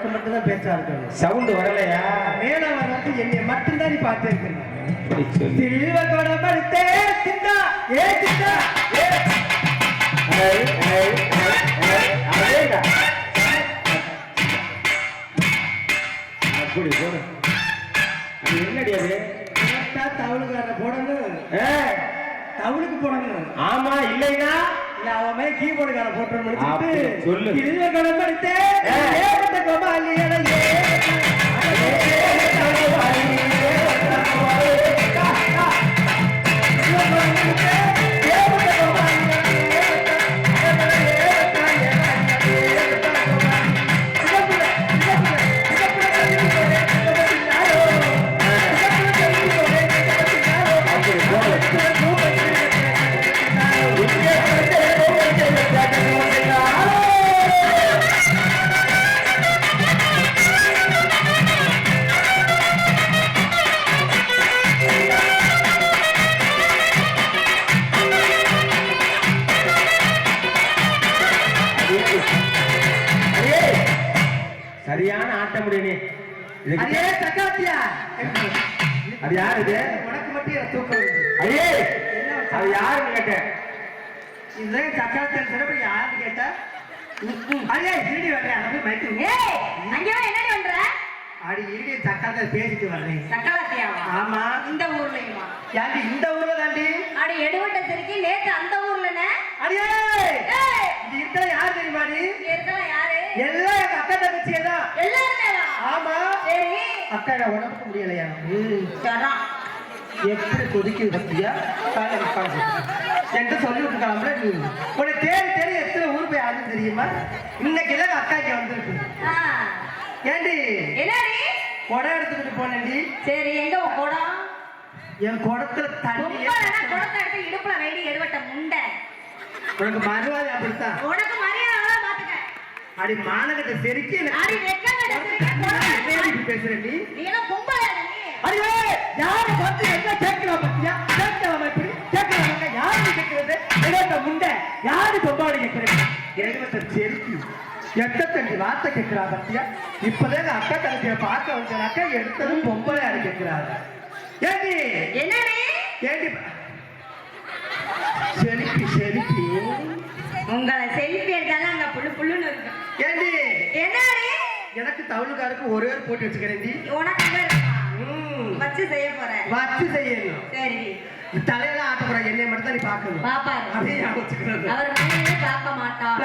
உனக்கு மட்டும்தான் பேச்சா இருக்கணும் சவுண்ட் வரலையா? மேல வர்றது என்னை மட்டும்தான் நீ பார்த்து சொல்லு. சில்வ சிந்தா ஏ சிந்தா. அப்படி போடு என்னடி அது? கரெக்டா தவளுக்கார போடணும் தவளுக்கு போடணும் ஆமா இல்லைன்னா இல்ல அவன் மேல கீபோர்டுக்கார போட்டு முடிச்சுட்டு சொல்லு. சில்வ கொடமடித்தே ஏய். ஏகப்பட்ட கோபாலி இதுக்கு அதே யாரு இது? உனக்கு மட்டும் தூக்கம் வருது. ஐயே! அது யாருன்னு கேட்டேன். இதுதான் சக்காத்தியன் சிறப்பு யாருன்னு கேட்டா அதே இருடி வர்றேன். அதை போய் மயக்கு ஏய் அங்கே என்னடி பண்ற? அடி இருடி சக்காத்தியன் பேசிட்டு வர்றேன். சக்கலாத்தியாவா ஆமா. இந்த ஊர்லயுமா? யாண்டி இந்த ஊர்ல தாண்டி? அடி எடுவட்ட சரிக்கு நேத்து அந்த ஊர்லனே அடியே! ஏய்! இது இருக்கிற யார் தெரியுமாடி இங்க இருக்கலாம் யாரு? எல்லாம் எங்க அக்கா தங்கச்சியே தான் எல்லாருமே அக்கா உடம்புக்கு முடியலையா? சரம் எப்படி கொதிக்குது பத்தியா. என்கிட்ட சொல்லி விட்டுருக்காங்களே நீ. உன்னை தேடி தேடி எத்தனை ஊர் போய் ஆகுது தெரியுமா? இன்னைக்கு தான் அக்கா இங்க வந்திருக்கு ஏண்டி? என்னடி? குடம் எடுத்துக்கிட்டு போனேன்டி. சரி எங்க உன் குடம் என் குடத்துல தண்ணி குடத்தை எடுத்து இடுப்புல வைடி எடுவட்ட முண்டை. உனக்கு மறுவாதி அப்படித்தான். உனக்கு அடி மாநகத்தை செருக்கி அடி வெக்கங்கட சரிக்கு எடுத்து- பேசுற நீ. நீ என்ன பொம்பளை நீ. அடியே யாரை பார்த்து என்ன கேட்கலாம் பத்தியா? கேட்கலாமா இப்படி கேட்கலாமா யாரு கேட்கிறது? இடையில முண்டை? யாரு பொம்பாடு கேட்கிறது? எழுபத்த செருக்கி எட்டத்தஞ்சு வார்த்தை கேட்கிறா பத்தியா? இப்பதான் அக்கா தங்கச்சியை பார்க்க வந்தாக்கா எடுத்ததும் பொம்பளை யாரு கேட்கிறாரு. ஏண்டி? என்னடி? ஏண்டி? செலுப்பி செலுப்பி உங்களை செல்ஃபி எடுத்தாலும் அங்க புல்லு புல்லுன்னு இருக்கு. ஏண்டி? என்னடி? எனக்கு தவளுக்காருக்கு ஒரே ஒரு போட்டு வச்சுக்கிறேன்டி உனக்கு அங்க வச்சு செய்ய போறேன் வச்சு செய்யணும். சரி. தலையெல்லாம் ஆட்ட போற என்னை மட்டும் தான் நீ அப்படியே ஞாபகம் வச்சுக்கிறது அவர் மேலே பார்க்க மாட்டான்.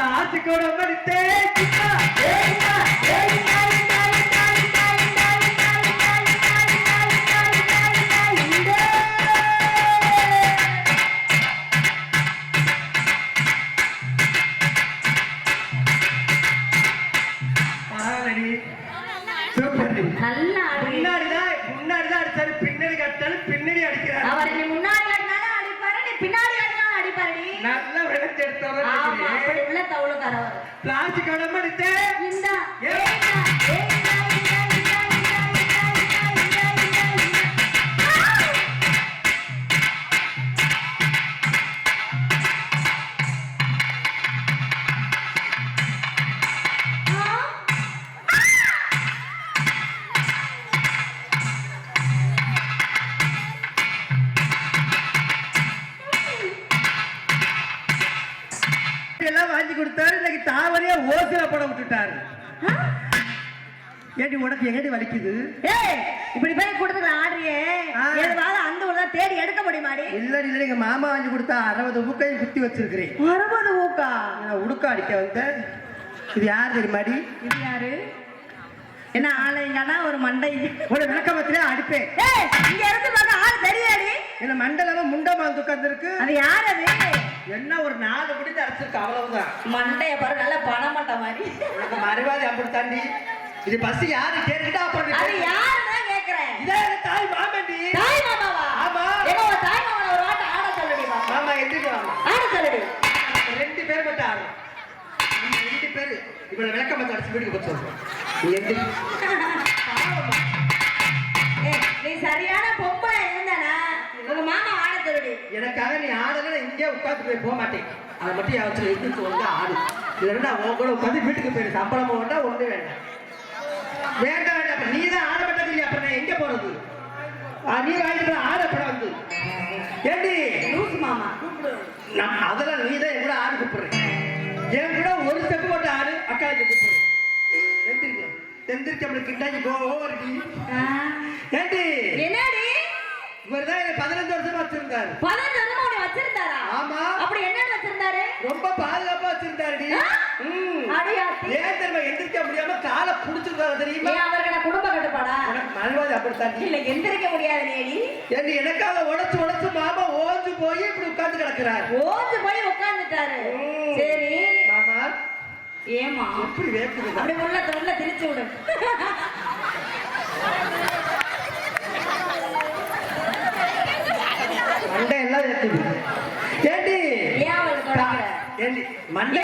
எடுத்தவங்க உள்ள தவளுக்காரவர் பிளாஸ்டிக்கோட எங்கடி வலிக்குது? ஏய் இப்படி போய் கொடுத்துட்டு ஆடுறியே? ஆ. எதுவாவது அந்த ஊர்ல தேடி எடுக்க முடியுமாடி? இல்ல இல்ல எங்க மாமா வாங்கி கொடுத்தா அறுபது ஊக்கையும் குத்தி வச்சிருக்கிறேன். அறுபது ஊக்கா? நான் உடுக்க அடிக்க வந்தேன் இது யார் தெரியுமாடி? இது யாரு? என்ன ஆலைங்கன்னா ஒரு மண்டை. உன்னை விளக்கமத்திலே அடிப்பேன். ஏய் இங்க இருந்து பார்த்தா ஆள் தெரியாடி. என்ன மண்டலமா முண்டமால் உட்கார்ந்துருக்கு? அது யார் அது? என்ன ஒரு நாலு முடிந்து அடிச்சிருக்கு அவ்வளவுதான். மண்டைய பாரு நல்ல பணமட்ட மாதிரி. உனக்கு மறுவாதி அப்படி தாண்டி இது பஸ் யாரு கேட்டுக்கிட்டா அப்புறம் அது. யாருன்னு கேக்குறேன் இதே தாய் மாமண்டி. தாய் மாமாவா? ஆமா. ஏமா உன் தாய் மாமாவை ஒரு வாட்டை ஆட சொல்லடி மாமா. மாமா எந்திரிக்க வாமா ஆட சொல்லடி. ரெண்டு பேர் மட்டும் நீங்க ரெண்டு பேரு. இவ்வளவு விளக்கம் வந்து அடிச்சு வீட்டுக்கு போச்சு நீ எந்திரி. ஏய், நீ சரியான பொம்பளை இருந்தானா உங்க மாமா ஆட சொல்லடி. எனக்காக நீ ஆடல இங்கே உட்கார்ந்து போய் போக மாட்டேன். அதை மட்டும் யாவச்சும் எந்திரிச்சு வந்து ஆடு. இல்லைன்னா உன் கூட உட்காந்து வீட்டுக்கு போயிரு. சம்பளமும் வேண்டாம் ஒண்ணு வேண்டாம். வேண்டாம் வேண்டாம். நீ தான் நான் எங்க போறது? நீ வாங்கிட்டு ஆடப்பட வந்து. ஏண்டி? லூசு மாமா. நம்ம அதெல்லாம் நீ தான் என் கூட ஆடு கூப்பிடுறேன் என் கூட ஒரு ஸ்டெப் போட்டு ஆடு அக்காளுக்கு கூப்பிடுறேன் எந்திரிக்க எந்திரிக்க நம்மளுக்கு கிண்டாக்கி போடி ஆ. ஏண்டி? என்னடி? இவர் தான் பதினஞ்சு வருஷமா வச்சிருந்தாரு. பதினஞ்சு வருஷமா வச்சிருந்தாரா? ஆமா. அப்படி என்னன்னு வச்சிருந்தாரு ரொம்ப பாதுகாப்பா வச்சிருந்தாருடி. ஏன் தெரியுமா எந்திரிக்க முடியாம காலை புடிச்சிருந்தாரு தெரியுமா? நான் குடும்ப கட்டுப்பாடா? மனவாதி அப்படித்தான். இல்ல எந்திரிக்க முடியாது நேடி ஏண்டி எனக்காக உடச்சு உடச்சு மாமா ஓஞ்சு போய் இப்படி உட்கார்ந்து கிடக்குறாரு. ஓஞ்சு போய் உட்கார்ந்துட்டாரு. சரி. மாமா. ஏமா எப்படி வேக்குது அப்படி உள்ள உள்ள திரிச்சு விடு. எல்லாம் வேக்குது ஏண்டி ஏன் அவளுக்கு தொடக்கிற ஏண்டி மண்டை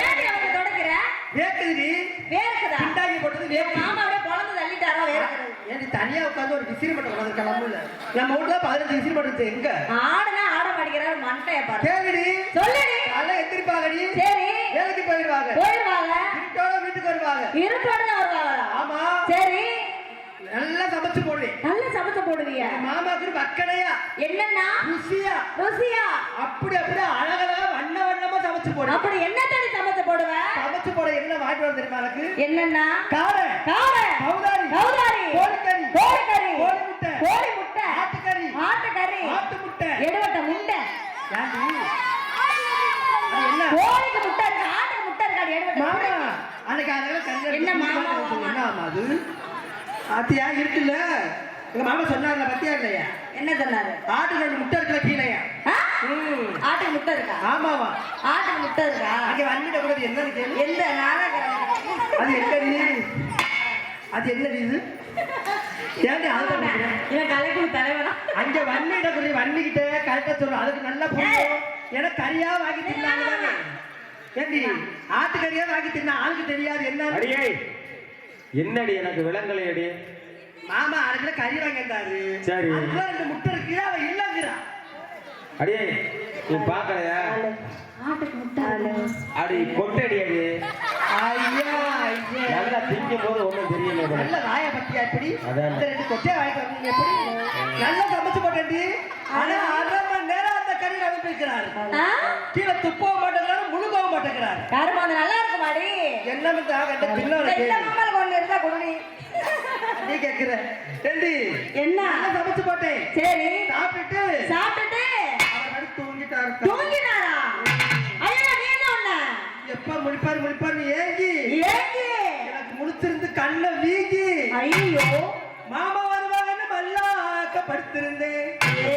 தொடக்கிற? வேக்குதுடி வேர்க்குதா? பிண்டாங்கி போட்டது வேக்குது மாமா அப்படியே குழந்தை தள்ளிட்டாரா வேர்க்கிறது ஏண்டி தனியா உட்கார்ந்து ஒரு விசிறி மட்டும் உட்காந்து கிளம்புல. நம்ம வீட்டுல பதினஞ்சு விசிறி மட்டும். எங்க? ஆடுனா ஆட மாட்டேங்கிறாரு மண்டைய பாரு கேளுடி சொல்லுடி. காலைல எந்திரிப்பாங்கடி. சரி. வேலைக்கு போயிடுவாங்க. போயிடுவாங்க. வீட்டோட வீட்டுக்கு வருவாங்க. இருட்டோட தான் வருவாங்களா? ஆமா. சரி. நல்லா சமைச்சு போடுவேன் நல்ல சமைச்சு போடுவிய. மாமாக்கு வக்கடையா என்னன்னா? ருசியா. ருசியா. அப்படி அப்படியே அழகழகா வண்ண வண்ணமா சமைச்சு போடு. அப்படி என்ன தண்ணி சமைச்சு போடுவ? சமைச்சு போட என்ன வாங்கிட்டு வந்து தெரியுமா எனக்கு என்னன்னா? காரை காரை கௌதாரி. கௌதாரி. கோழிக்கறி. கோழிக்கறி. கோழி முட்டை கோழி முட்டை ஆட்டுக்கறி. ஆட்டுக்கறி ஆட்டு முட்டை. எடுவட்ட முட்டை என்ன? கோழிக்கு முட்டை இருக்கு? ஆட்டுக்கு முட்டை இருக்காது எடுவட்ட மாமா. அன்னைக்கு அதெல்லாம் என்ன மாமா, மாமா? என்ன ஆமா அது? ஆத்தியா இருக்குல்ல எங்க மாமா சொன்னார்ல பத்தியா இல்லையா? என்ன சொன்னாரு? ஆட்டுக்கு ரெண்டு முட்டை இருக்குல்ல கீழையா? ஆ? ம். ஆட்டுக்கு முட்டை இருக்கா? ஆமாவா. ஆட்டுக்கு முட்டை இருக்கா? அங்க வந்துட்ட கூட என்னன்னு கேளு. எந்த நாடகம் அது என்னடி? அது என்னடி இது? ஏன்டி கேக்குறேன். இவன் கலைக்குழு தலைவனா? அங்க வன்னிட குறி வன்னிக்கிட்ட கரெக்டா சொல்லு. அதுக்கு நல்லா புரியும். எனக்கு கறியா வாங்கி தின்னாங்க தானே ஏண்டி ஆட்டுக்கறியா வாங்கி தின்னா ஆளுக்கு தெரியாது. என்ன? அடியே! என்னடி எனக்கு விலங்கலை அடி? மாமா அரைக்கிற கறி வாங்கி இருந்தாரு சரி. அதுக்குள்ள ரெண்டு முட்டை இருக்கு அவ இல்லங்கிறா. அடியே நீ பாக்கலையா? ஆட்டுக்கு முட்டை அடி கொட்டடி அடி. ஐயா ஐயா. நல்லா திங்கும் போது ஒண்ணும் தெரியல. நல்ல வாய பத்தியா எப்படி. இந்த ரெண்டு கொச்சை வாய்க்கு வந்தீங்க எப்படி? நல்லா சமைச்சு போட்டேன்டி. ஆனா அரை மணி நேரம் அந்த கறி அனுப்பிக்கிறாரு ஆ? கீழே துப்பவும் மாட்டேங்கிறாரு மாட்டேங்கிறாரு கரும்பு அது நல்லா இருக்கு மாடி என்ன கட்ட பின்னால இந்த மாமல கொண்டு இருந்தா குடுடி. நீ கேக்குற. ஏண்டி? என்ன? நல்லா சமைச்சு போட்டேன். சரி. சாப்பிட்டுட்டு. சாப்பிட்டுட்டு? அவர் படுத்து தூங்கிட்டாரு தூங்கினாரா ஐயா நீ என்ன பண்ண? எப்ப முழிப்பாரு முழிப்பாரு ஏங்கி. ஏங்கி. எனக்கு முழிச்சிருந்து கண்ணை வீங்கி. ஐயோ. மாமா வருவாங்கன்னு மல்லாக்க படுத்திருந்தேன். ஏ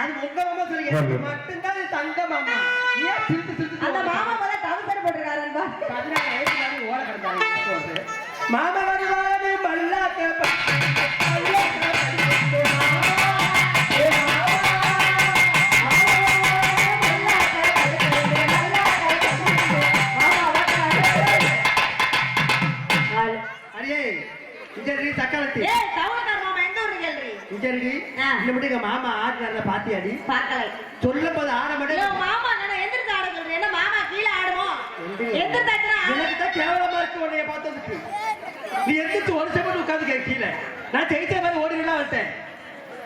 அது உங்க மாமா சொல்லுங்க மட்டும்தான் தங்க மாமா. ஏன் திருட்டு திருட்டு அந்த மாமா போல டவுசர் போட்டுருக்காரு மாமா பாத்தியாடி பார்க்கலை. சொல்லும் போது ஆட மாட்டேன் மாமா தானே, எந்திரிச்சு ஆட சொல்றேன். என்ன மாமா கீழே ஆடுமோ? எந்திரி. எந்திரிச்சாச்சுன்னா ஆடு. எனக்கு தான் கேவலமா இருக்கு உன்னைய பார்த்ததுக்கு நீ எந்திரிச்சு ஒரு செகண்ட் உட்காந்து கீழே நான் ஜெயிச்ச மாதிரி ஓடினா வந்துட்டேன்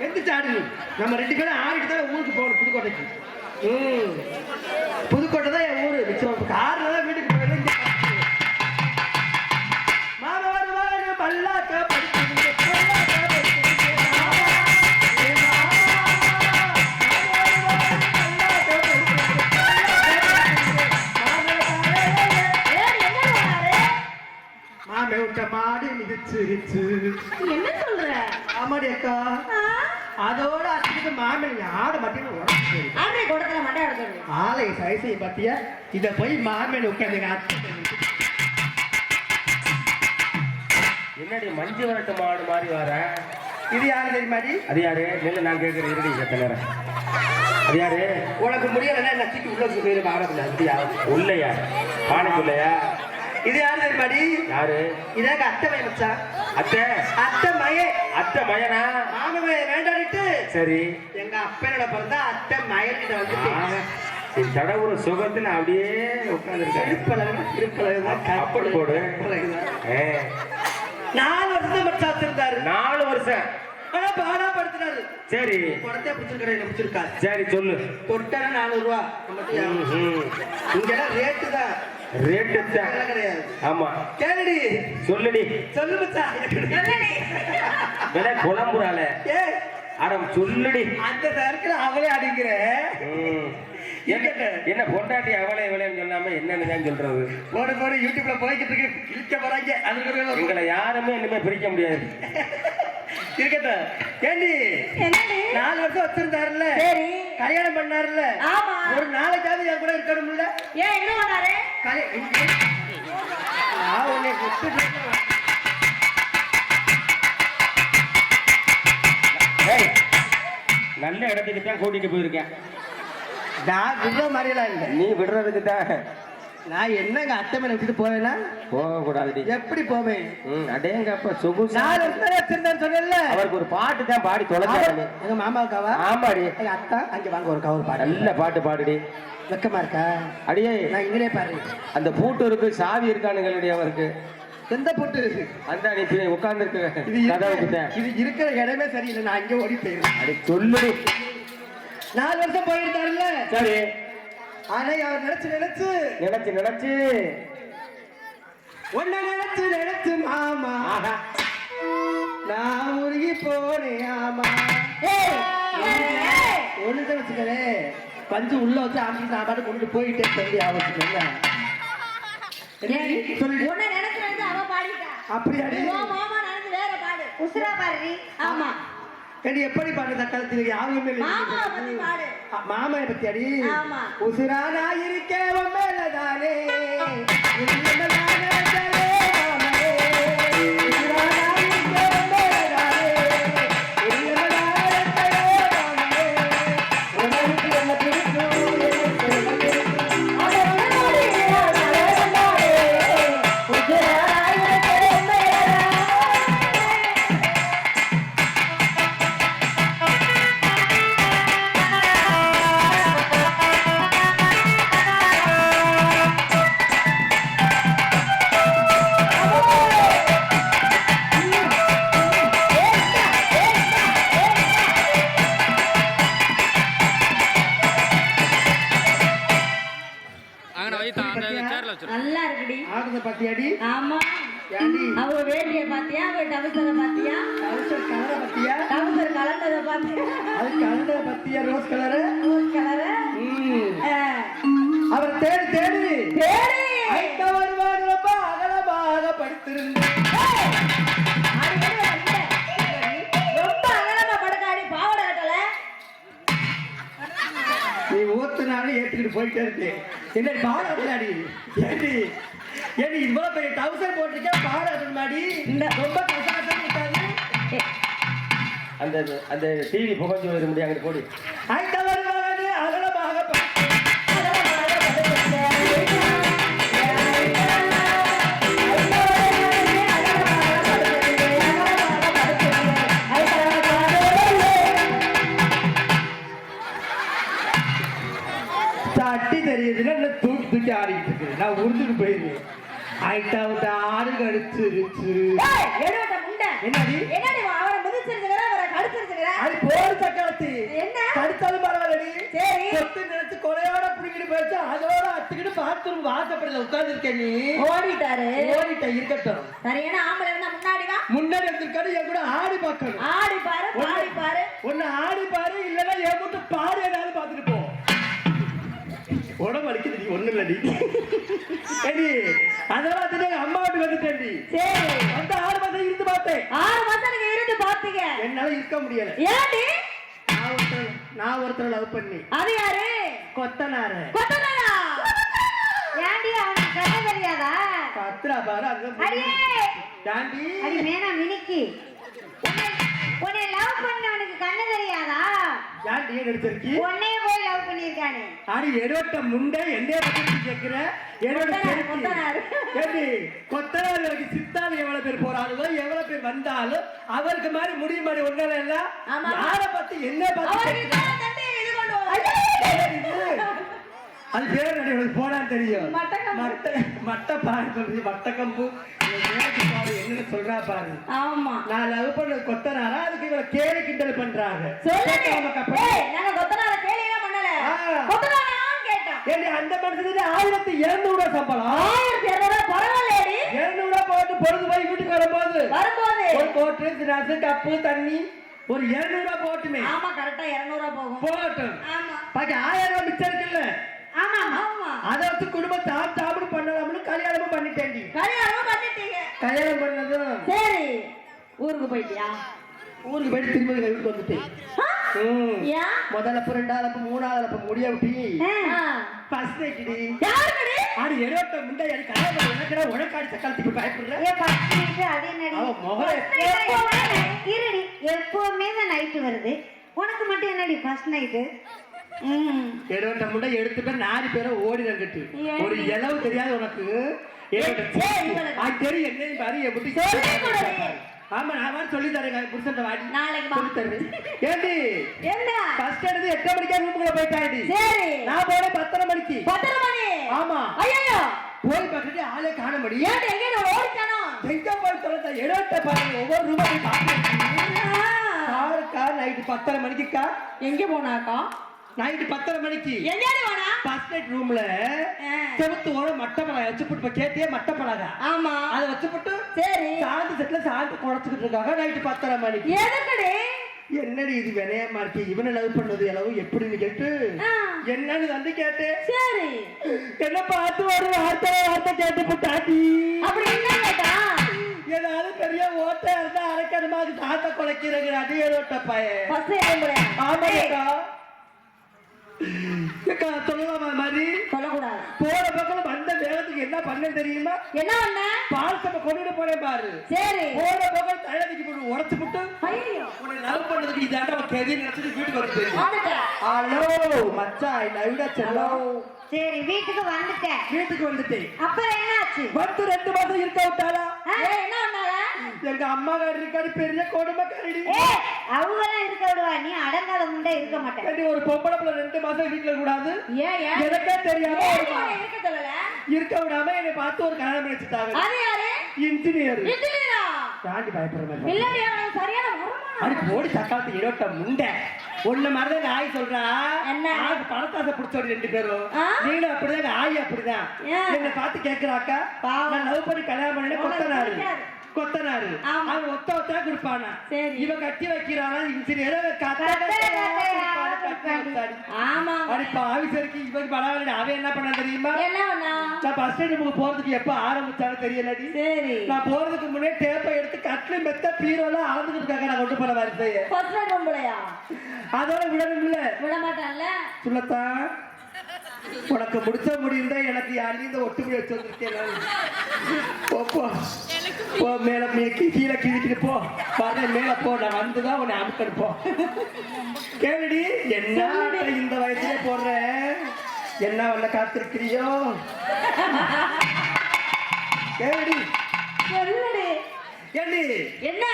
எந்திரிச்சு ஆடு. நம்ம ரெண்டு பேரும் ஆடிட்டு தான் ஊருக்கு போகணும் புதுக்கோட்டைக்கு ம் புதுக்கோட்டை தான் என் ஊரு மிச்சம் நீ என்ன சொல்ற? ஆமாடி அக்கா? அதோட அச்சுக்கு மாமன் ஆட மாட்டேன்னு உடச்சு ஆண்ட்ரை கூடத்துல மண்டை ஆட சொல்லு. ஆலை சைஸை பத்தியா இத போய் மாமன் உட்காந்து என்னடி மஞ்சு வரட்டு மாடு மாதிரி வர? இது யாரு தெரியுமாடி அது யாரு? நெல்லு நான் கேட்கிறேன் இருடி செத்த நேரம். அது யாரு? உனக்கு முடியலன்னா என்ன தூக்கி உள்ள போயிரு மாறதுல அப்படியா? உள்ளையா? பானைக்குள்ளையா இது யாரு தெரியுமாடி? யாரு? இதாங்க அத்தை மகன் மச்சான். அத்தை? அத்தை மகன் அத்தை மயனா மாமன் வேண்டான்ட்டு சரி. எங்க அப்பனோட பிறந்தா அத்தை மகன் கிட்ட வந்துட்டு இந்த தடவுற சுகத்துல அப்படியே உட்கார்ந்துருக்காரு திருப்பலகு திருப்பலகு அப்படி போடு. நாலு வருஷம் மச்சான் இருந்தாரு நாலு வருஷம். ஆனா பாடா படுத்துறாரு சரி. குடத்தை பிடிச்சிருக்காரு என்ன பிடிச்சிருக்காரு சரி சொல்லு. தொட்டான நானூறு ரூபா. இங்கெல்லாம் ரேட்டு தான். ரேட்டு கிடையாது. ஆமா. கேளுடி. சொல்லுடி. சொல்லு மச்சான். சொல்லடி. விலை குழம்புறால ஏ. அடம் சொல்லுடி. அந்த நேரத்துல அவளே அடிக்கிற. என்ன பொண்டாட்டி அவளே விளையான்னு சொல்லாம என்னன்னு தான் சொல்றது? போடு போடு. யூடியூப்ல போய்கிட்டு இருக்கு. கிழிக்க போறாங்க. அதுக்கு எங்களை யாருமே இனிமே பிரிக்க முடியாது. இருக்கட்டும். ஏண்டி? நாலு வருஷம் வச்சிருந்தாருல்ல. சரி. கல்யாணம் பண்ணாருல்ல. ஆமா. ஒரு நாளைக்காவது என் கூட இருக்கணும்ல? ஏன் என்ன பண்ணாரு நான் நல்ல இடத்துக்கு தான் கூட்டிட்டு போயிருக்கேன். நான் விடுற மாதிரியெல்லாம் இல்லை. நீ விடுறதுக்கு தான் நான் என்னங்க அத்தை மேல விட்டுட்டு போவேனா? போக கூடாதுடி எப்படி போவேன்? அடேங்கப்பா வருஷம் வச்சிருந்தேன்னு சொன்னேன்ல. அவருக்கு ஒரு பாட்டு தான் பாடி தொலைச்சாரு எங்க மாமாவுக்காவா? ஆமாடி. எங்க அத்தா அங்க வாங்க ஒரு கவர் பாடு. நல்ல பாட்டு பாடுடி. வெக்கமா இருக்கா? அடியே. நான் இங்கனே பாரு அந்த பூட்டு இருக்கு சாவி இருக்கானுங்களடி அவருக்கு. எந்த பொட்டு இருக்கு? அந்த நீ உட்கார்ந்து தான் இது இருக்கிற இடமே சரியில்லை. நான் அங்கே ஓடி போயிருவேன் அடி சொல்லுடி. நாலு வருஷம் போயிருந்தாருல்ல? சரி. ஆனா அவர் நினைச்சு நினைச்சு? நினைச்சு நினைச்சு. ஒன்ன நினைச்சு நினைச்சு மாமா. நான் உருகி போனேன் ஆமா. ஒண்ணு தான் வச்சுக்கலே பஞ்சு உள்ள வச்சு ஆம்பி நான் பாட்டு கொண்டு போயிட்டே சொல்லி அவ பாடிட்டா. அப்படியா உன் மாமா நினைச்சு வேற பாடு. உசுரா பாடுறி. ஆமா. ஏடி எப்படி பாட்டு தக்காளத்தில் யாருமே இல்லை. மாமாவை பத்தி அடி இருக்கே உன் மேலதானே தேடி தேடி. சரி ஐட்ட வருவார் ரொம்ப அகலமாக படித்திருந்தேன். ரொம்ப அகலமா படுக்காடி பாவாடை கட்டல. நீ ஊத்துனாலும் ஏத்துக்கிட்டு போயிட்டே இருக்கு. என்ன பாடாடி ஏடி ஏடி இவ்வளவு பெரிய டவுசர் போட்டிருக்கேன் பாடாது மாடி இந்த- ரொம்ப இருக்காது. அந்த அந்த டிவி புகஞ்சு வர முடியாது போடி. தூக்கி ஆடிக்கிட்டு இருக்குது. நான் உருந்துட்டு போயிருவேன். ஐட்டா விட்டு ஆடு கடிச்சிருச்சு. என்னடி என்னடி? அவரை மிதிச்சிருச்சுக்கிற, அவரை கடிச்சிருச்சுக்கிற? அது போர் சக்காலத்தி என்ன? கடிச்சாலும் பரவாயில்லடி. சரி. சொத்து நினைச்சு கொலையோட புடிக்கிட்டு போயிடுச்சு. அதோட அத்துக்கிட்டு பாத்ரூம் வாசப்படியில உட்கார்ந்துருக்கேன் நீ. ஓடிட்டாரு. ஓடிட்ட இருக்கட்டும். சரியான ஆம்பளை இருந்தா முன்னாடி வா. முன்னாடி எடுத்துருக்காரு என் கூட ஆடி பார்க்கணும். ஆடி பாரு பாடி பாரு. ஒன்னு ஆடி பாரு இல்லைன்னா என் பாரு ஏதாவது பார்த்துட்டு உடம்பு அடிக்குது நீ ஒண்ணு இல்லடி ஏடி அதெல்லாம் எங்க அம்மா வீட்டுக்கு வந்துட்டேன்டி. சரி. வந்து ஆடு மாசம் இருந்து பார்த்தேன். ஆறு மாசம் நீங்க இருந்து பாத்தீங்க என்னால இருக்க முடியல. ஏடி நான் ஒருத்தர் நான் ஒருத்தர் லவ் பண்ணி. அது யாரு? கொத்தனாரு. கொத்தனாரா? ஏண்டி அவனுக்கு கண்ணு தெரியாதா? கத்துறா பாரு அடியே! தாண்டி அடி வேணா மினிக்கி. உன்னை- லவ் பண்ணவனுக்கு கண்ணு தெரியாதா? ஏன்டி நடிச்சிருக்கி உன்னையே போய் லவ் பண்ணியிருக்கானே. ஆடி எடுவட்ட முண்டை என்னைய பத்தி கேக்குற என்னோட கொத்தனார், கொத்தனார். ஏடி கொத்தனார்களுக்கு சித்தாள் எவ்வளவு பேர் போறாங்களோ எவ்வளவு பேர் வந்தாலும் அவருக்கு மாதிரி முடிய மாதிரி ஒன்னால இல்ல. யார பத்தி என்ன பத்தி அது பேர் எனக்கு போனா தெரியும். மட்ட மட்ட பாரு சொல்றது மட்டக்கம்பு என்னன்னு சொல்றா பாரு ஆமா நான் லவ் பண்ணது கொத்தனாரா அதுக்கு இவளை கேலி கிண்டல் பண்றாங்க நாங்க கொத்தனார கேலியெல்லாம் பண்ணல. ஆ. கொத்தனாரான்னு கேட்டோம். ஏண்டி அந்த மனுஷனுக்கு ஆயிரத்தி இருநூறு ரூபாய் சம்பளம் ஆயிரத்தி இருநூறு ரூபாய் பரவாயில்லையேடி. இருநூறு ரூபாய் போட்டு பொழுது போய் வீட்டுக்கு வரும்போது வரும்போது. ஒரு கோட்டு கப்பு தண்ணி ஒரு இருநூறு ரூபாய் போட்டுமே ஆமா, 200 ரூபாய் போகும். போகட்டும் ஆமா. பாக்கி ஆயிரம் ரூபாய் மிச்சம் இருக்குல்ல. அதை வச்சு குடும்பம் தாம் தாமனு பண்ணலாம்னு கல்யாணமும் பண்ணிட்டேன்டி. கல்யாணமும் பண்ணிட்டீங்க. கல்யாணம் பண்ணதும் சரி. ஊருக்கு போயிட்டியா? ஊருக்கு போயிட்டு திரும்ப வீட்டுக்கு வந்துட்டேன்? முதல்ல ரெண்டாவது மூணாவது முடிய விட்டி. ஆ. ஃபர்ஸ்ட் யாருக்குடி? ஆடி எழுவட்ட முண்டை அடி கல்யாணம் உனக்கு உனக்காடி சக்காலத்துக்கு பயப்படுற? ஏன் first night அது என்னடி? அவன் முகம் First night எப்பவுமே night- இருடி, எப்பவுமே தான் night வருது. உனக்கு மட்டும் என்னடி ஃபர்ஸ்ட் நைட்டு எழுவட்ட முண்டை எடுத்து பேர் நாலு பேரும் ஓடி நங்கிட்டு? ஒரு இளவு தெரியாது உனக்கு தெரியும் என்னன்னு பாரு எப்படி. ஆமா நான் சொல்லி தரேங்க புருஷன் வாடி. நாளைக்கு. சொல்லி தரேன். ஏண்டி? என்ன? ஃபர்ஸ்ட் எடுத்து எட்டு மணிக்கே ரூமுக்குள்ள போயிட்டாடி. சரி. நான் போனேன் பத்தரை மணிக்கு. பத்தரை மணி? ஆமா. ஐயோ போய் பார்த்துட்டு ஆளே காண முடியும் ஏன் எங்க ஓடிச்சானோ எங்க போய் சொல்ல எழுவட்ட பாருங்க ஒவ்வொரு ரூபாய் நைட்டு பத்தரை மணிக்குக்கா எங்க போனாக்கா? நைட்டு பத்தரை மணிக்கு. ஃபர்ஸ்ட் நைட் ரூம்ல. செவத்து ஓரம் மட்டப்பழம் வச்சு போட்டு கேட்டியே மட்டப்பழகா ஆமா. அதை வச்சு போட்டு சரி. சாந்து செட்ல சாந்து குழச்சுக்கிட்டு இருக்காங்க. நைட்டு பத்தரை மணிக்கு. எதுக்குடி? என்னடி இது வினயமா இருக்கு? இவனை லவ் பண்ணது எளவு எப்படின்னு கேட்டு. என்னன்னு வந்து கேட்டேன் சரி. என்ன பார்த்து ஒரு வார்த்தை வார்த்தை கேட்டு போட்டாட்டி அப்படி என்ன கேட்டா? ஏதாவது பெரிய ஓட்டை இருந்தா அரைக்கணுமா? அது தாத்த குலைக்கிறாங்க அடி ஓட்ட பையன். ஆமாக்கா சொல்லலாமா மாதிரி சொல்லக்கூடாது. போற பக்கம் வந்த வேகத்துக்கு என்ன பண்ண தெரியுமா? என்ன பண்ண? பால் சப்ப கொண்டுட்டு போனேன் பாரு. சரி. போற பக்கம் தயாரிக்கு போட்டு உடச்சு உன்னை லவ் பண்ணதுக்கு இதாண்ட அவன் கெதி நினைச்சிட்டு வீட்டுக்கு வருது ஹலோ மச்சான் ஐ லவ் யூ செல்லம் சரி வீட்டுக்கு வந்துட்டேன். வீட்டுக்கு வந்துட்டேன். அப்புறம் என்னாச்சு? வந்து ரெண்டு மாசம் இருக்க விட்டாளா? என்ன எங்க அம்மா காரி இருக்காடி பெரிய கொடுமைக்காரடி. ஏ அவங்களாம் இருக்க விடுவா நீ அடங்காத முண்டை இருக்க மாட்டேன். ஒரு பொம்பளை பிள்ளை ரெண்டு மாசம் வீட்டுல கூடாது? எனக்கே தெரியாம இருக்க சொல்லல? இருக்க விடாம என்னை பார்த்து ஒரு கல்யாணம் பண்ணி வச்சுட்டாங்க அது யாரு? இன்ஜினியர் தாண்டி பயப்படுற மாதிரி சரியான வருமானம் அடி போடி தக்காளத்து இருவட்ட முண்டை. ஒண்ணு மாதிரி ஆய் சொல்றா. பணத்தாசை பிடிச்சோடி ரெண்டு பேரும்? நீங்களும் அப்படிதான் ஆய் அப்படிதான்? என்ன பார்த்து கேக்குறாக்கா? பாவம். நான் லவ் பண்ணி கல்யாணம் பண்ணி உனக்கு கொத்தனாரு. அவன் ஒத்த ஒத்தா கொடுப்பானா. சரி. இவன் கட்டி வைக்கிறானா இன்ஜினியர். ஆமா. அடி ஆபீசருக்கு இவன் பரவாயில்ல அவன் என்ன பண்ணா தெரியுமா? நான் பஸ் ஸ்டாண்டுக்கு போறதுக்கு எப்ப ஆரம்பிச்சாலும் தெரியலடி சரி. நான் போறதுக்கு முன்னே டேப்பை எடுத்து கட்லு மெத்த பீரோலாம் அளந்துட்டு இருக்காங்க நான் கொண்டு போன பொம்பளையா? அதோட விடணும்ல. விட மாட்டான்ல சொல்லத்தான். உனக்கு முடிச்ச முடிந்தா எனக்கு யாரையும் இந்த ஒட்டுமுடி வச்சு வந்திருக்கேன் மேல மேக்கி கீழே கிழிக்கிட்டு போ. பாரு மேல போ. நான் வந்துதான் உன்னை அமுக்கணும் போ. கேளுடி என்ன இந்த வயசுல போடுற? என்ன வல்ல காத்திருக்கிறியோ? கேளுடி. என்ன?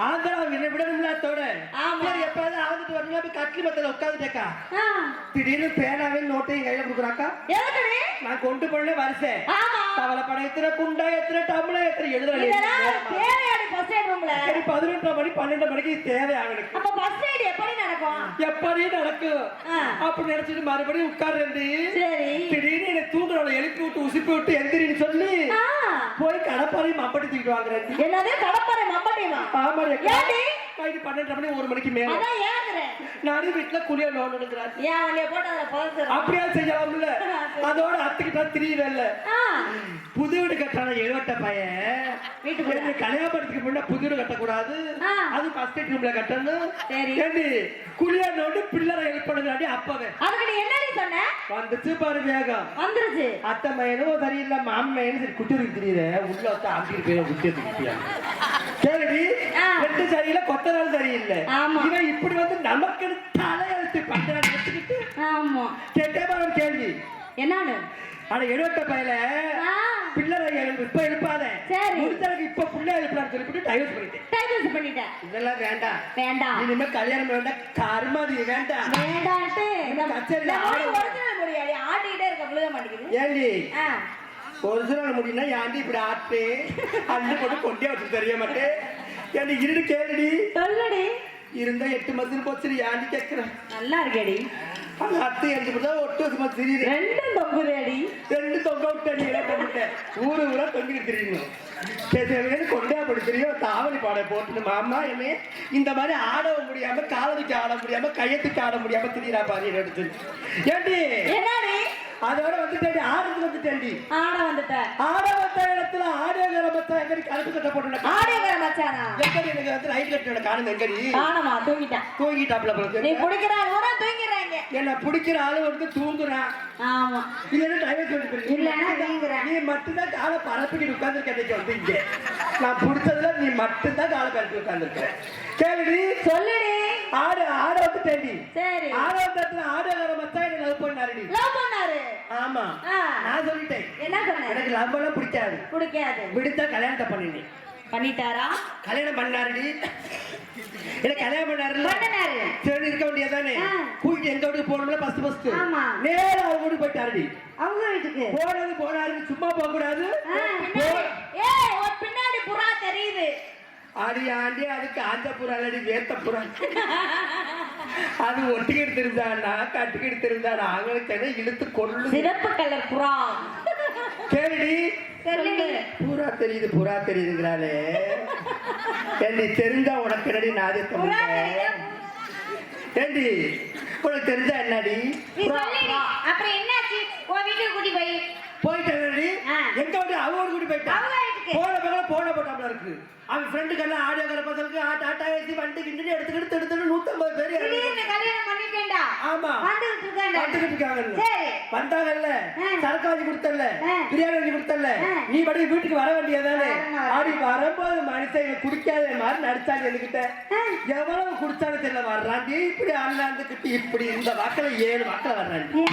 ஆந்திரா விட விடணும்லாத்தோட ஆமா. எப்பாவது ஆந்துட்டு வரணும் போய் கட்லி மத்தில உட்காந்துட்டேக்கா திடீர்னு பேனாவையும் நோட்டையும் கையில கொடுக்குறாக்கா? நான் கொண்டு போன வரிசை. தவளை படம் எத்தனை குண்டா எத்தனை டம்ளர் எத்தனை சரி பதினொன்றரை மணி பன்னெண்டு மணிக்கு தேவை அவனுக்கு. அப்ப நைட் எப்படி நடக்கும்? எப்படி நடக்கும். அப்படி நினைச்சிட்டு மறுபடியும் உட்கார்ந்து திடீர்னு என்னை தூங்குறவளை எழுப்பி விட்டு உசுப்பி விட்டு எந்திரின்னு சொல்லி போய் கடப்பாரையும் மப்பட்டி தூக்கிட்டு வாங்குறேன் என்னது? கடப்பாறை மம்பட்டிவா ஆமாடி? நைட்டு பன்னெண்டரை மணி ஒரு மணிக்கு மேல. அதான் நானும் வீட்டுல குளிய லோன் எடுக்கிறாரு ஏன் உன்னைய போட்டு அப்படியா செய்யலாம்ல. அதோட அத்துக்கிட்டா திரியல ஆ. புது வீடு கட்டான எழுவட்ட பையன். வீட்டுக்கு கல்யாணத்துக்கு முன்ன புது வீடு கட்டக்கூடாது. அது ஃபர்ஸ்ட் ரூம்ல கட்டணும். சரி. ஏண்டி? குளியாண்டோண்டு பிள்ளரை ஹெல்ப் பண்ணுங்காட்டி அப்பவே. அதுக்கு நீ என்னடி சொன்ன? வந்துச்சு பாரு வேகம். வந்துருச்சு. அத்தை மயனும் சரியில்லை மாமையனும் சரி குட்டிருக்கு தெரியுது உள்ள வச்சு அம்பிட்டு போய் குட்டி குட்டியா கேளுடி ஆ. ரெண்டு சரியில்லை கொத்த நாள் சரியில்லை. ஆமா. இவன் இப்படி வந்து நமக்கு தலையெழுத்து பண்றான்னு ஆமா. கேட்டேப்பா ஒரு கேள்வி. என்னன்னு ஆனா எழுவட்ட பையில பிள்ளை இப்ப எழுப்பாத. சரி. முடிஞ்சளவுக்கு இப்ப பிள்ளை எழுப்பலாம்னு சொல்லிட்டு டைவர்ஸ் பண்ணிட்டேன். டைவர்ஸ் பண்ணிட்டேன் இதெல்லாம் வேண்டாம். வேண்டாம். இனிமே கல்யாணம் வேண்டாம். கருமாதி வேண்டாம். வேண்டான்ட்டு இந்த கச்சேரியில. ஒரிஜினல் முடியாடி ஆட்டிக்கிட்டே இருக்க விழுக மாட்டேங்குது ஏண்டி? ஆ, ஒரு சில முடியும்னா ஏன்டி இப்படி ஆட்டு? அள்ளு போட்டு கொண்டே வச்சு தெரிய மாட்டேன் ஏண்டி இருடு கேளுடி. சொல்லுடி. இருந்தா எட்டு மாசத்துக்கு போச்சு ஏன்டி கேட்கிறேன் நல்லா இருக்கேடி அந்த அத்தை எரிஞ்சு போதா ஒட்டு வருஷமா தெரியுது. தொங்குதேடி ரெண்டு தொங்க விட்டு நீ என்ன பண்ணிட்டேன் ஊரு ஊரா தொங்கிட்டு கொண்டே தெரியும் தாவணி பாட போட்டு மாமா என்ன இந்த மாதிரி ஆட முடியாம காலத்துக்கு ஆட முடியாம கையத்துக்கு ஆட முடியாம பாரு எடுத்து ஏண்டி? என்னடி? அதோட வந்துட்டேன் ஆடுறது வந்துட்டேன்டி. ஆட வந்துட்ட. ஆட வந்த இடத்துல ஆடியோகிற மொத்தம் எங்கடி கருப்பு கட்ட போட்டு ஆடியோகிற மச்சானா எங்கடி எனக்கு வந்து ரைட் கட்டோட காணும் எங்கடி? காணமா? தூங்கிட்டேன். தூங்கிட்டாப்ல நீ போல குடிக்கிற ஊரா தூங்கிடுறாங்க என்ன பிடிக்கிற ஆளு வந்து தூங்குறான். ஆமா. இல்லைன்னா டைவர் சொல்லிட்டு இல்லைன்னா தூங்குறேன். நீ மட்டும்தான் காலை பரப்பிக்கிட்டு உட்கார்ந்துருக்க இன்னைக்கு வந்து இங்க. நான் பிடிச்சதுல நீ மட்டும்தான் காலை பரப்பி உட்கார்ந்துருக்க கேளுடி. சொல்லுடி. ஆடு ஆட வந்துட்டேன்டி. சரி. ஆட வந்ததுல ஆடுகிற மச்சான் என்ன லவ் பண்ணாருடி. லவ் பண்ணாரு. ஆமா. நான் சொல்லிட்டேன். என்ன சொன்னாரு எனக்கு லவ் எல்லாம் பிடிக்காது. பிடிக்காது. பிடித்தா கல்யாணத்தை பண்ணினேன். பண்ணிட்டாரா? கல்யாணம் பண்ணாருடி. இல்ல கல்யாணம் பண்ணாருல்ல. பண்ணினாரு. சரி இருக்க வேண்டியதானே. கூட்டிட்டு எங்க வீட்டுக்கு போகணும்ல ஃபர்ஸ்ட் ஃபர்ஸ்ட் ஆமா. நேரா அவங்க வீட்டுக்கு போயிட்டாருடி. அவங்க வீட்டுக்கு? போனது போனாரு சும்மா போக கூடாது ஏய் ஒரு பின்னாடி புறா தெரியுது. அடி ஆண்டி அதுக்கு ஆந்த புறா அடி வேத்த புறா. அது ஒட்டிக்கிட்டு தெரிந்தானா கட்டிக்கிட்டு இருந்தானா அவங்களுக்கு என்ன இழுத்து கொள்ளு. சிறப்பு கலர் புறா. சொல்லுடி புறா தெரியுது புறா தெரியுதுங்கிறாளே. ஏண்டி தெரிஞ்சா உனக்கு என்னடி? தெரியுது. ஏண்டி உனக்கு தெரிஞ்சா என்னடி? அப்புறம் என்னாச்சு? உன் வீட்டுக்கு கூட்டி போய். போயிட்டாடி ஆ. எங்க வந்து அவனோட கூட்டி போயிட்டான் போன பக்கத்துல போன போட்டாப்ல இருக்கு. அவன் ஃப்ரெண்டுக்கெல்லாம் ஆடியோ கலை பசங்களுக்கு ஆட்ட ஆட்டா ஏசி வண்டி கிண்டி எடுத்துக்கிட்டு எடுத்துட்டு நூத்தம்பது பேர் திடீர்னு கல்யாணம் பண்ணிட்டேன்டா? ஆமா. வந்துகிட்டு இருக்காண்டா வந்துகிட்டு இருக்காங்கல்ல சரி. வந்தாங்கல்ல. சரக்கு வாங்கி. பிரியாணி வாங்கி. நீ படி வீட்டுக்கு வர வேண்டியதானே? அப்படி வரும்போது மனுஷன் இவன் குடிக்காத மாதிரி நடிச்சாங்க என்கிட்ட. எவ்வளவு குடிச்சாலும் தெரியல வர்றாண்டி இப்படி அண்ணாந்துக்கிட்டு இப்படி இந்த வாக்கில ஏழு வாக்கில வர்றாண்டி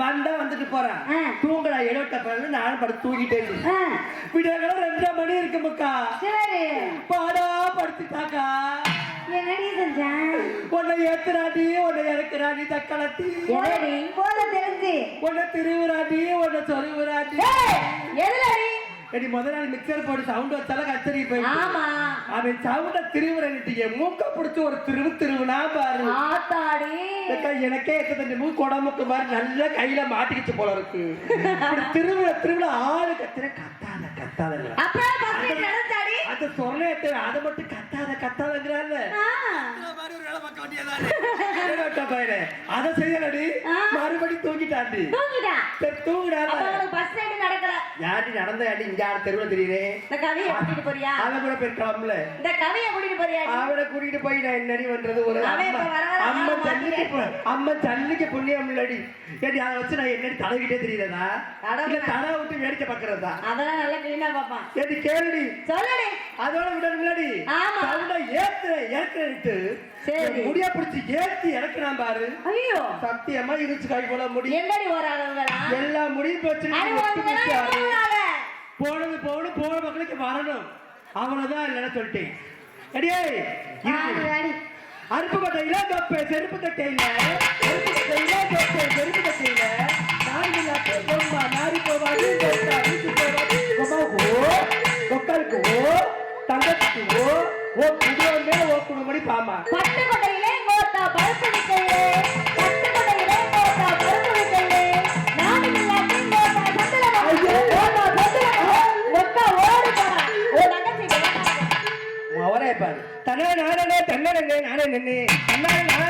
வந்தா வந்துட்டு போறான். தூங்கடா எழுவட்ட பிறகு நானும் படுத்து தூங்கிட்டேன் ஆ, விடியகாலம் ரெண்டரை மணி இருக்கு முக்கா. சரி பாடா படுத்துட்டாக்கா. என்னடி செஞ்சான் உன்னை ஏத்துறாடி உன்னை இறக்குறாடி தக்களத்தி என்னடி? தெரிஞ்சு. உன்னை திருவுறாடி உன்னை சொருவுறாடி. எதுலடி? எடி நாள் மிக்சர் போட்டு சவுண்ட் வச்சாலும் கச்சரி போயிட்டு ஆமா. அவன் சவுண்ட திருவுறன்ட்டு மூக்க பிடிச்சி ஒரு திருவு திருவுனா பாரு. ஆத்தாடி. எனக்கே எத்தனை மூக்கு உடம்புக்கு மாதிரி நல்லா கையில மாட்டிக்கிச்சு போல இருக்கு. திருவிழா திருவிழா ஆளு கத்துற கத்தாத கத்தாத அப்புறம் பஸ் நடந்தாடி? அந்த சொர்ணத்தை அதை மட்டும் கத்தாத கத்தாதங்கிறான்ல ஆ. அதை செய்யலடி. மறுபடி தூங்கிட்டாண்டி. உனக்கு பஸ் ரைடு நடக்கல. யாடி நடந்த இங்க யார் தெருவில் தெரியுறே இந்த கவியை கூட்டிட்டு போறியா? அவன் கூட போயிருக்கலாம்ல இந்த கவியை கூட்டிட்டு போறியா அவனை கூட்டிட்டு போய் நான் என்னடி பண்றது? ஒரு அவன் ஜல்லிக்கு அம்மா ஜல்லிக்கு புண்ணியம் இல்லடி. ஏடி அதை வச்சு நான் என்னடி தடவிட்டே தெரியலதா தடவுனா? இல்ல தடவை விட்டு வேடிக்கை பாக்குறதா அதெல்லாம் நல்லா கிளீனா பாப்பான் ஏடி கேளுடி. சொல்லுடி. அதோட விடணும்லடி ஆமா. சவுண்ட ஏத்து சரி. முடிய பிடிச்சி ஏத்தி இறக்குறான் பாரு. ஐயோ. சத்தியமா இருந்துச்சு கை போல முடி. என்னடி ஒரு அளவுகளா எல்லா முடியும் போச்சு. போனது போகணும் போன மக்களுக்கு வரணும். அவ்வளவுதான் இல்லைன்னு சொல்லிட்டேன். அடியே அடி. அருப்பு கட்டையில தொப்பை செருப்பு கட்டையில செருப்பு கட்டையில தொப்பை செருப்பு கட்டையில நாடு நாட்டு பொம்மா நாரி போவாது தொட்டா வீட்டு போவாது கொம்மாவுக்கு ஓ கொக்காலுக்கு ஓ தங்கத்துக்கு ஓ ஓ ஓ குடும்படி பாமா பட்டுக்கொட்டையிலே கோத்தா பருப்பு விக்கையிலே நின்று